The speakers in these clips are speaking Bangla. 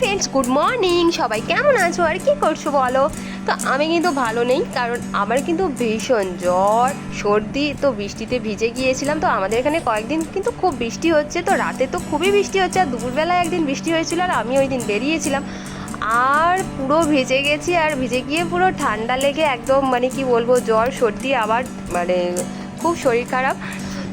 ফ্রেন্ডস গুড মর্নিং সবাই কেমন আছো আর কি করছ বলো? তো আমি কিন্তু ভালো নেই, কারণ আমার কিন্তু ভীষণ জ্বর, সর্দি, তো বৃষ্টিতে ভিজে গিয়েছিলাম। তো আমাদের এখানে কয়েকদিন কিন্তু খুব বৃষ্টি হচ্ছে, তো রাতে তো খুবই বৃষ্টি হচ্ছে, আর দুপুরবেলায় একদিন বৃষ্টি হয়েছিল আর আমি ওই দিন বেরিয়েছিলাম। আর পুরো ভিজে গেছি, আর ভিজে গিয়ে পুরো ঠান্ডা লেগে একদম মানে কি বলব, জ্বর, সর্দি, আবার মানে খুব শরীর খারাপ।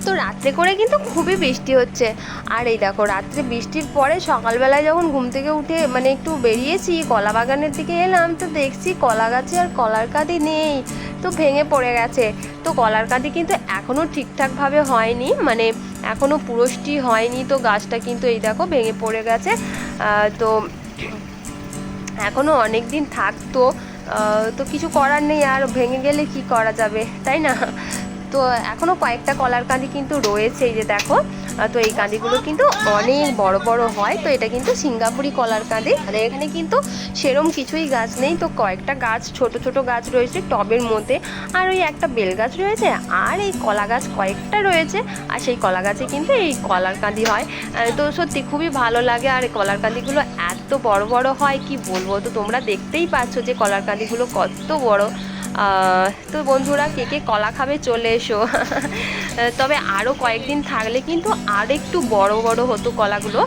তো রাত্রে করে কিন্তু খুবই বৃষ্টি হচ্ছে। আর এই দেখো, রাত্রে বৃষ্টির পরে সকালবেলায় যখন ঘুম থেকে উঠে মানে একটু বেরিয়েছি, কলা বাগানের দিকে এলাম, তো দেখছি কলা গাছে আর কলার কাঁদি নেই, তো ভেঙে পড়ে গেছে। তো কলার কাঁদি কিন্তু এখনও ঠিকঠাকভাবে হয়নি মানে এখনও পুরষ্টি হয়নি, তো গাছটা কিন্তু এই দেখো ভেঙে পড়ে গেছে। তো এখনও অনেক দিন থাকতো তো কিছু করার নেই, আর ভেঙে গেলে কি করা যাবে, তাই না? তো এখনও কয়েকটা কলার কাঁদি কিন্তু রয়েছে এই যে দেখো তো এই কাঁদিগুলো কিন্তু অনেক বড় বড় হয়, তো এটা কিন্তু সিঙ্গাপুরি কলার কাঁদি। আর এখানে কিন্তু সেরম কিছুই গাছ নেই, তো কয়েকটা গাছ, ছোট ছোট গাছ রয়েছে টবের মধ্যে, আর ওই একটা বেল গাছ রয়েছে, আর এই কলা গাছ কয়েকটা রয়েছে, আর সেই কলা গাছে কিন্তু এই কলার কাঁদি হয়। তো সত্যি খুবই ভালো লাগে, আর এই কলার কাঁদিগুলো এত বড় বড় হয়, কি বলব? তো তোমরা দেখতেই পাচ্ছ যে কলার কাঁদিগুলো কত বড়। তো বন্ধুরা, কে কে কলা খাবে চলে এসো। তবে আরও কয়েকদিন থাকলে কিন্তু আর একটু বড় বড় হতো কলাগুলো।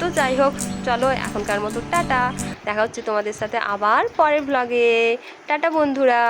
তো যাই হোক, চলো এখনকার মতো টাটা। দেখা হচ্ছে তোমাদের সাথে আবার পরের ব্লগে টাটা বন্ধুরা।